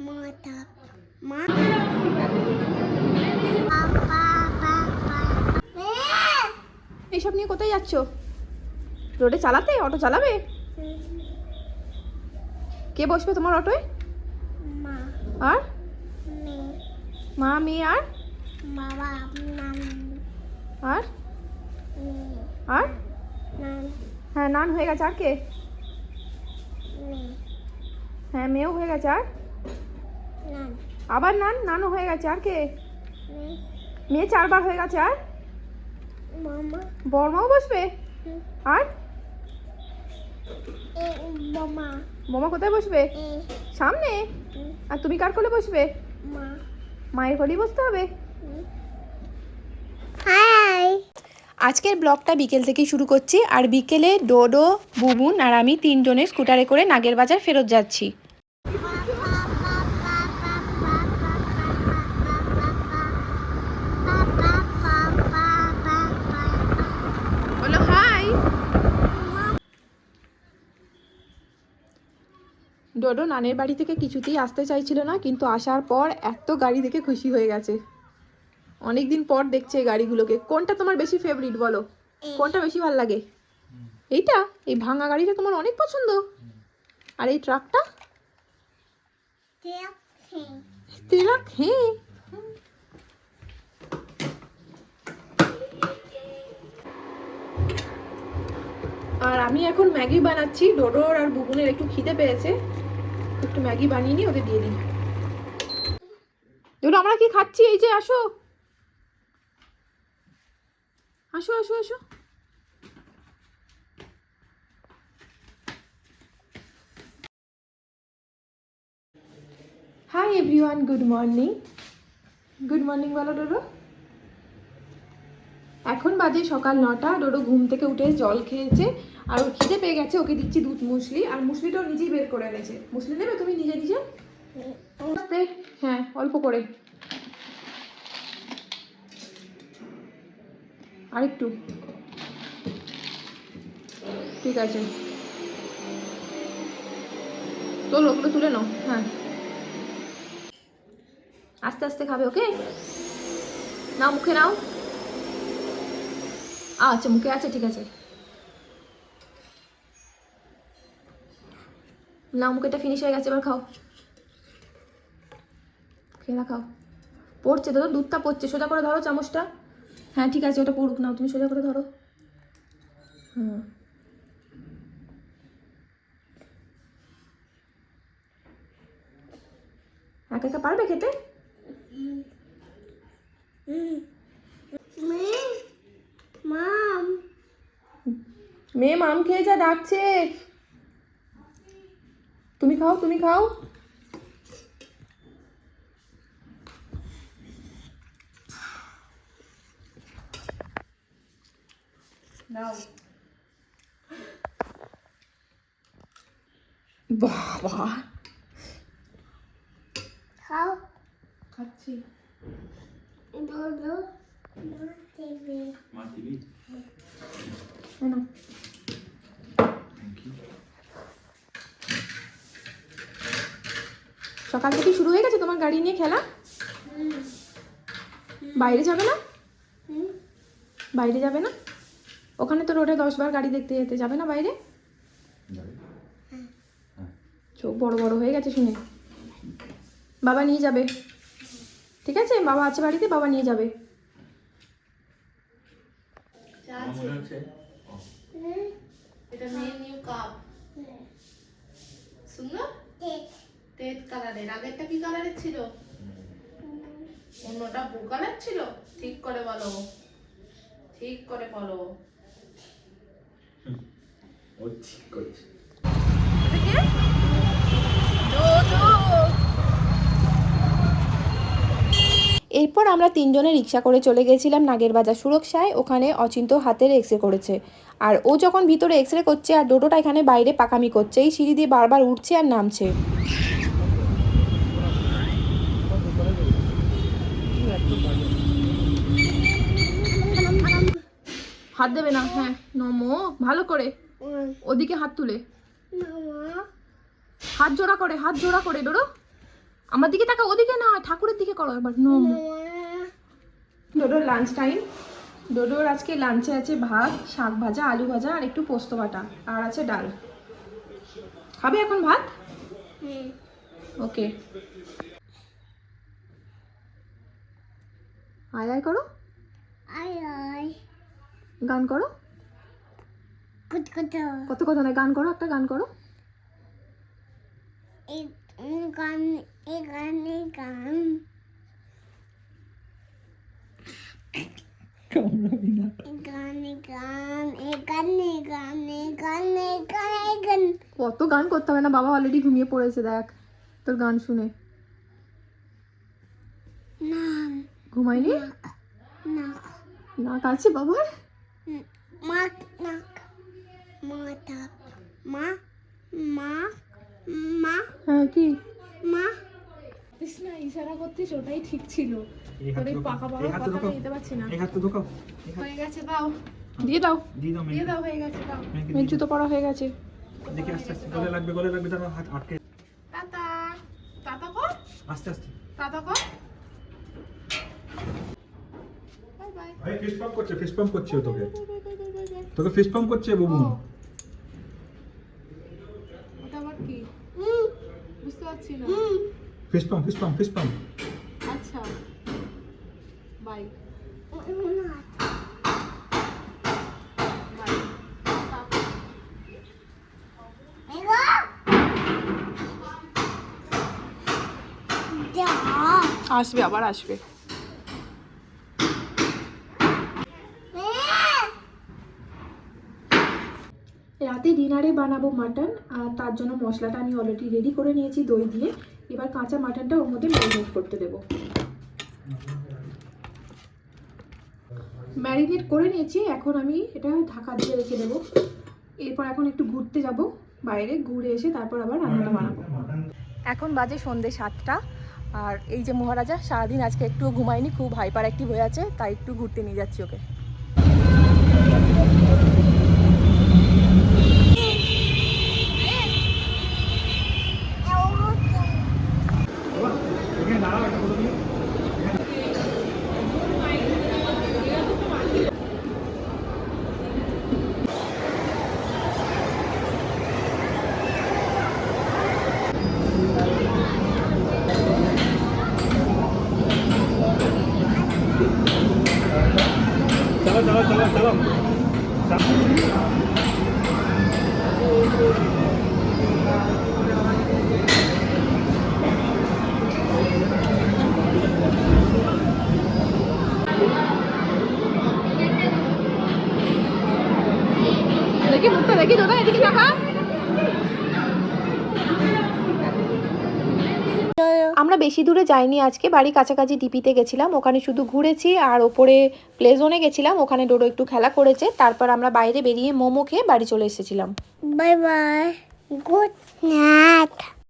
মা এইসব নিয়ে কোথায় যাচ্ছ? রোডে চালাতে? অটো চালাবে? কে বসবে তোমার অটোয়? মা। আর? মা। মেয়ে আর? আর? আর? হ্যাঁ নান হয়ে গেছে আর কে? হ্যাঁ মেয়েও হয়ে গেছে আর? আবার নান? নানও হয়ে গেছে। আর কে? মেয়ে। চারবার হয়ে গেছে। আর? বর্মাও বসবে? আর? বোমা কোথায় বসবে? সামনে? আর তুমি কার কোলে বসবে? মা। মায়ের কোলেই বসতে হবে? আজকের ব্লগটা বিকেল থেকেই শুরু করছি। আর বিকেলে ডোডো বুবুন আর আমি তিনজনে স্কুটারে করে নাগের বাজার ফেরত যাচ্ছি বলো হাই ডোডো নানের বাড়ি থেকে কিছুতেই আসতে চাইছিল না কিন্তু আসার পর এত গাড়ি দেখে খুশি হয়ে গেছে। অনেকদিন পর দেখছে এই গাড়িগুলোকে। কোনটা তোমার বেশি ফেভারিট বলো? কোনটা বেশি ভালো লাগে? এইটা? এই ভাঙা গাড়িটা তোমার অনেক পছন্দ। আর এই ট্রাকটা? ট্রাক হ্যাঁ আর আমি এখন ম্যাগি বানাচ্ছি। ডোডোর আর বুবুনের একটু খিদে পেয়েছে। একটু ম্যাগি বানিয়ে নিয়ে ওদের দিয়ে দিই। ডোডো আমরা কি খাচ্ছি? এই যে আসো। আসো আসো আসো। Hi everyone good morning good morning বলো, ডোডো। এখন বাজে সকাল নটা ডোডো ঘুম থেকে উঠে জল খেয়েছে আর ওর খিদে পেয়ে গেছে ওকে দিচ্ছি দুধ মুসলি আর মুসলিটা নিজেই বের করে এনেছে। মুসলি নেবে তুমি নিজে নিজে হ্যাঁ অল্প করে। আরেকটু। ঠিক আছে। তোলো ওগুলো তুলে নাও। হ্যাঁ। আস্তে আস্তে খাবে ওকে? নাও মুখে নাও। আচ্ছা মুখে আছে, ঠিক আছে। নাও মুখেটা ফিনিশ হয়ে গেছে, এবার খাও। খেয়ে না খাও। পড়ছে তো দুধটা পড়ছে, সোজা করে ধরো চামচটা। হ্যাঁ ঠিক আছে, ওটা পড়ুক, নাও, তুমি সোজা করে ধরো। হুম। একা একা পারবে খেতে? মে মাম মেয়ে মাম খেয়ে যা ডাকছে। তুমি খাও তুমি খাও। নাও। বাবা। খাও। খাচ্ছি। দেবে মা টিভি? এই নাও। সকাল থেকে শুরু হয়ে গেছে তোমার গাড়ি নিয়ে খেলা? বাইরে যাবে না? বাইরে যাবে না? ওখানে তো রোডে দশ বার গাড়ি দেখতে যেতে, যাবে না বাইরে? চোখ বড় বড় হয়ে গেছে শুনে। বাবা নিয়ে যাবে। ঠিক আছে? বাবা আছে বাড়িতে, বাবা নিয়ে যাবে। মনে এটা মেয়ে নিউ কাপ। সুন্দর? ঠিক কালারের। আগেরটা কি কালারের ছিল? অন্যটা ব্লু কালার ছিল? ঠিক করে বলো। ঠিক করে বলো। ও ঠিক করছে। এরপর আমরা তিনজনে রিক্সা করে চলে গেছিলাম নাগের বাজার সুরক্ষায়। ওখানে অচিন্ত হাতের এক্স রে করেছে। আর ও যখন ভিতরে এক্স রে করছে আর ডোটোটা এখানে বাইরে পাকামি করছে এই সিঁড়ি দিয়ে বারবার উঠছে আর নামছে। হাত দেবে না হ্যাঁ নমো ভালো করে। ওদিকে হাত তুলে। হাত জোড়া করে হাত জোড়া করে ডোডো আমার দিকে তাকা ওদিকে না ঠাকুরের দিকে করো একবার নোম। ডোডোর লাঞ্চ টাইম ডোডোর আজকে লাঞ্চে আছে ভাত শাক ভাজা আলু ভাজা আর একটু পোস্ত বাটা আর আছে ডাল। খাবে এখন ভাত? ওকে। আয় আয় করো। আই আই গান করো। কুত কথা নয় গান করো একটা গান করো। এই গান এখানে গান কামড়াবি না গান এখানে গান এখানে এখানে গান কত গান করতে হবে না, বাবা অলরেডি ঘুমিয়ে পড়েছে, দেখ, তোর গান শুনে। না ঘুমাইনি না নাক আছে বাবার? মাক নাক মাথা মা মা মা হ্যাঁ কি? মা না ইশারা করতিস ওটাই ঠিক ছিল। তোর এই পাকা পাকা কথাটা নিতে পারছি না। এই হাতটা ঢোকাও হয়ে গেছে দাও। দিয়ে দাও। দিয়ে দাও দিয়ে দাও হয়ে গেছে দাও। জুতো পড়া হয়ে গেছে। দেখে আস্তে আস্তে গলে লাগবে গলে লাগবে তারপর হাত আটকে। টাটা টাটা কর। আস্তে আস্তে। টাটা কর। Bye bye. আরে ফিস পাম্প করছে ফিস পাম্প করছে তোকে। পাম্প করছে বাবু। ওটা আবার কি? বুঝতে পারছি না। হুম। Fish pump fish pump fish pump আচ্ছা। বাই আসবে আবার আসবে। রাতে ডিনারে বানাবো মাটন আর তার জন্য মশলাটা আমি অলরেডি রেডি করে নিয়েছি দই দিয়ে। এবার কাঁচা মাটনটা ওর মধ্যে ম্যারিনেট করতে দেবো। ম্যারিনেট করে নিয়েছি, এখন আমি এটা ঢাকা দিয়ে রেখে দেবো। এরপর এখন একটু ঘুরতে যাব, বাইরে ঘুরে এসে তারপর আবার রান্নাটা বানাবো। এখন বাজে সন্ধে সাতটা, আর এই যে মহারাজা, সারাদিন আজকে একটুও ঘুমায়নি, খুব হাইপার অ্যাক্টিভ হয়ে আছে, তাই একটু ঘুরতে নিয়ে যাচ্ছি ওকে চলো চলো চলো চলো দেখি মুখটা দেখি দাদা এদিকে আমরা বেশি দূরে যাইনি আজকে, বাড়ি কাছাকাছি ডিপিতে গেছিলাম, ওখানে শুধু ঘুরেছি আর ওপরে প্লে জোনে গেছিলাম, ওখানে ডোডো একটু খেলা করেছে, তারপর আমরা বাইরে বেরিয়ে মোমো খেয়ে বাড়ি চলে এসেছিলাম। Bye bye good night